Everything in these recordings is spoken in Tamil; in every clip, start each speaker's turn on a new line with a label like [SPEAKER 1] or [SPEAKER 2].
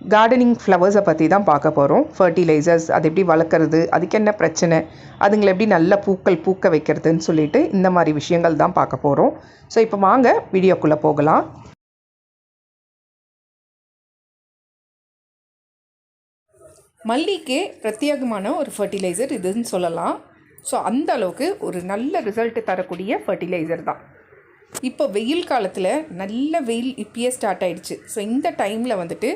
[SPEAKER 1] கார்டனிங் ஃப்ளவர்ஸை பற்றி தான் பார்க்க போகிறோம் ஃபர்டிலைசர்ஸ் அது எப்படி வளர்க்குறது அதுக்கு என்ன பிரச்சனை அதுங்களை எப்படி நல்ல பூக்கள் பூக்க வைக்கிறதுன்னு சொல்லிட்டு இந்த மாதிரி விஷயங்கள் தான் பார்க்க போகிறோம் ஸோ இப்போ வாங்க வீடியோக்குள்ளே போகலாம். மல்லிக்கே பிரத்யேகமான ஒரு ஃபர்டிலைசர் இதுன்னு சொல்லலாம். ஸோ அந்த அளவுக்கு ஒரு நல்ல ரிசல்ட் தரக்கூடிய ஃபர்டிலைசர் தான். இப்போ வெயில் காலத்தில் நல்ல வெயில் இப்பயே ஸ்டார்ட் ஆகிடுச்சு ஸோ இந்த டைமில் வந்துட்டு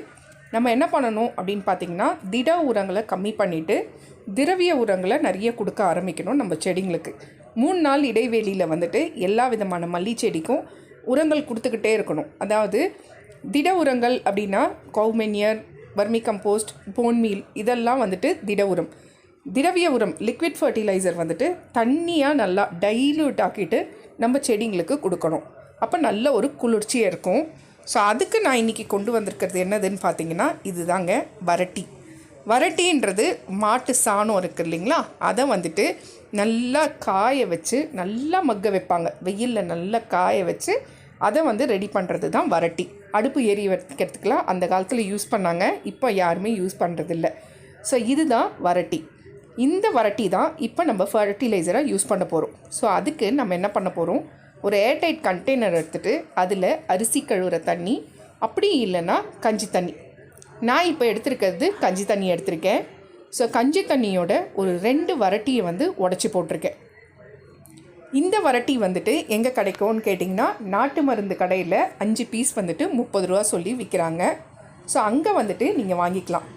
[SPEAKER 1] நம்ம என்ன பண்ணணும் அப்படின்னு பார்த்தீங்கன்னா திட உரங்களை கம்மி பண்ணிவிட்டு திரவிய உரங்களை நிறைய கொடுக்க ஆரம்பிக்கணும் நம்ம செடிங்களுக்கு. மூணு நாள் இடைவெளியில் வந்துட்டு எல்லா விதமான மல்லி செடிக்கும் உரங்கள் கொடுத்துக்கிட்டே இருக்கணும். அதாவது திட உரங்கள் அப்படின்னா cow manure vermicompost bone meal இதெல்லாம் வந்துட்டு திட உரம். திரவிய உரம் லிக்விட் ஃபர்டிலைசர் வந்துட்டு தண்ணியாக நல்லா டைல்யூட் ஆக்கிட்டு நம்ம செடிங்களுக்கு கொடுக்கணும். அப்போ நல்ல ஒரு குளிர்ச்சியாக இருக்கும். ஸோ அதுக்கு நான் இன்றைக்கி கொண்டு வந்திருக்கிறது என்னதுன்னு பார்த்தீங்கன்னா இதுதாங்க வரட்டி. வரட்டின்றது மாட்டு சாணம் இருக்குது இல்லைங்களா? அதை வந்துட்டு நல்லா காய வச்சு நல்லா மக்க வைப்பாங்க. வெயிலில் நல்லா காய வச்சு அதை வந்து ரெடி பண்ணுறது தான் வரட்டி. அடுப்பு எரி வைக்கிறதுக்கெலாம் அந்த காலத்தில் யூஸ் பண்ணாங்க. இப்போ யாருமே யூஸ் பண்ணுறதில்ல ஸோ இதுதான் வரட்டி. இந்த வரட்டி தான் இப்போ நம்ம ஃபர்டிலைசராக யூஸ் பண்ண போகிறோம் ஸோ அதுக்கு நம்ம என்ன பண்ண போகிறோம் ஒரு ஏர்டைட் கண்டெய்னர் எடுத்துகிட்டு அதில் அரிசி கழுவுற தண்ணி அப்படி இல்லைன்னா கஞ்சி தண்ணி. நான் இப்போ எடுத்திருக்கிறது கஞ்சி தண்ணி எடுத்திருக்கேன். ஸோ கஞ்சி தண்ணியோட ஒரு ரெண்டு வரட்டியை வந்து உடச்சி போட்டிருக்கேன். இந்த வரட்டி வந்துட்டு எங்கே கிடைக்கும்னு கேட்டிங்கன்னா நாட்டு மருந்து கடையில் அஞ்சு பீஸ் வந்துட்டு முப்பது ரூபா சொல்லி விற்கிறாங்க ஸோ அங்கே வந்துட்டு நீங்கள் வாங்கிக்கலாம்.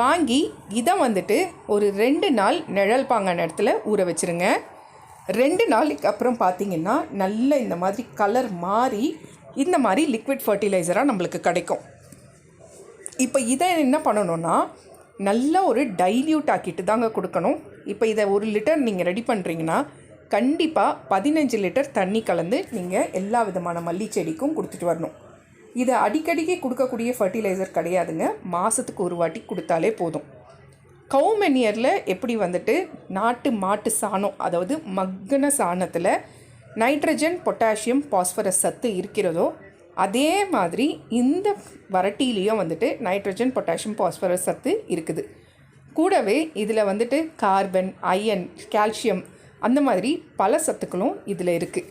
[SPEAKER 1] வாங்கி இதை வந்துட்டு ஒரு ரெண்டு நாள் நிழல் பாங்கான இடத்துல ஊற வச்சுருங்க. ரெண்டு நாளைக்கு அப்புறம் பார்த்தீங்கன்னா நல்ல இந்த மாதிரி கலர் மாறி இந்த மாதிரி லிக்விட் ஃபர்டிலைசராக நம்மளுக்கு கிடைக்கும். இப்போ இதை என்ன பண்ணணும்னா நல்லா ஒரு டைல்யூட் ஆக்கிட்டு தாங்க கொடுக்கணும். இப்போ இதை ஒரு லிட்டர் நீங்கள் ரெடி பண்ணுறீங்கன்னா கண்டிப்பாக பதினஞ்சு லிட்டர் தண்ணி கலந்து நீங்கள் எல்லா விதமான மல்லி செடிக்கும் கொடுத்துட்டு வரணும். இதை அடிக்கடிக்கு கொடுக்கக்கூடிய ஃபர்டிலைசர் கிடையாதுங்க. மாதத்துக்கு ஒரு வாட்டி கொடுத்தாலே போதும். கவுமெனியரில் எப்படி வந்துட்டு நாட்டு மாட்டு சாணம் அதாவது மக்கின சாணத்தில் நைட்ரஜன் பொட்டாசியம் பாஸ்பரஸ் சத்து இருக்கிறதோ அதே மாதிரி இந்த வரட்டிலையும் வந்துட்டு நைட்ரஜன் பொட்டாசியம் பாஸ்பரஸ் சத்து இருக்குது. கூடவே இதில் வந்துட்டு கார்பன் அயன் கால்சியம் அந்த மாதிரி பல சத்துக்களும் இதில் இருக்குது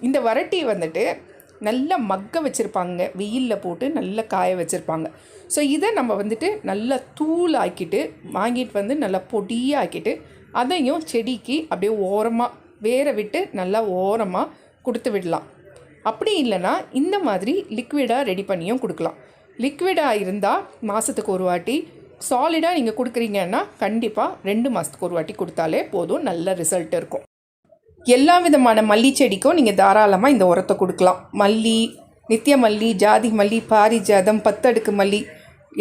[SPEAKER 1] இந்த வரட்டி வந்துட்டு நல்லா மக்க வச்சுருப்பாங்க. வெயிலில் போட்டு நல்லா காய வச்சுருப்பாங்க. ஸோ இதை நம்ம வந்துட்டு நல்லா தூள் ஆக்கிட்டு வாங்கிட்டு வந்து நல்லா பொடியாக ஆக்கிட்டு அதையும் செடிக்கு அப்படியே ஓரமாக வேற விட்டு நல்லா ஓரமாக கொடுத்து விடலாம். அப்படி இல்லைன்னா இந்த மாதிரி லிக்விடாக ரெடி பண்ணியும் கொடுக்கலாம். லிக்விடாக இருந்தால் மாதத்துக்கு ஒரு வாட்டி சாலிடாக நீங்கள் கொடுக்குறீங்கன்னா கண்டிப்பாக ரெண்டு மாதத்துக்கு ஒரு வாட்டி கொடுத்தாலே போதும். நல்ல ரிசல்ட் இருக்கும். எல்லா விதமான மல்லி செடிக்கும் நீங்கள் தாராளமாக இந்த உரத்தை கொடுக்கலாம். மல்லி நித்திய மல்லி ஜாதி மல்லி பாரிஜாதம் பத்தடுக்கு மல்லி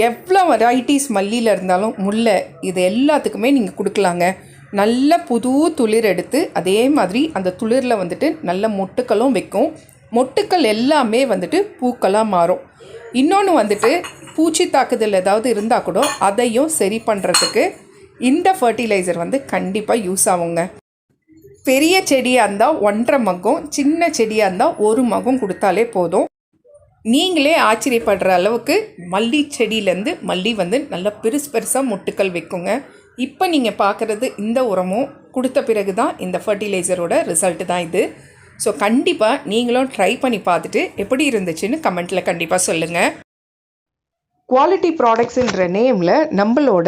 [SPEAKER 1] எவ்வளோ வெரைட்டிஸ் மல்லியில் இருந்தாலும் முல்லை இது எல்லாத்துக்குமே நீங்கள் கொடுக்கலாங்க. நல்ல புது துளிர் எடுத்து அதே மாதிரி அந்த துளிரில் வந்துட்டு நல்ல மொட்டுக்களும் வைக்கும். மொட்டுக்கள் எல்லாமே வந்துட்டு பூக்களாக மாறும். இன்னொன்று வந்துட்டு பூச்சி தாக்குதல் ஏதாவது இருந்தால் கூட அதையும் சரி பண்ணுறதுக்கு இந்த ஃபர்டிலைசர் வந்து கண்டிப்பாக யூஸ் ஆகுங்க. பெரிய செடியாக இருந்தால் ஒன்றரை மகம் சின்ன செடியாக இருந்தால் ஒரு மகம் கொடுத்தாலே போதும். நீங்களே ஆச்சரியப்படுற அளவுக்கு மல்லி செடியிலேருந்து மல்லி வந்து நல்லா பெருசு பெருசாக முட்டுக்கள் வைக்குங்க. இப்போ நீங்கள் பார்க்குறது இந்த உரமும் கொடுத்த பிறகு தான் இந்த ஃபர்டிலைசரோட ரிசல்ட்டு தான் இது. ஸோ கண்டிப்பாக நீங்களும் ட்ரை பண்ணி பார்த்துட்டு எப்படி இருந்துச்சுன்னு கமெண்ட்டில் கண்டிப்பாக சொல்லுங்கள் குவாலிட்டி ப்ராடக்ட்ஸுன்ற நேமில் நம்மளோட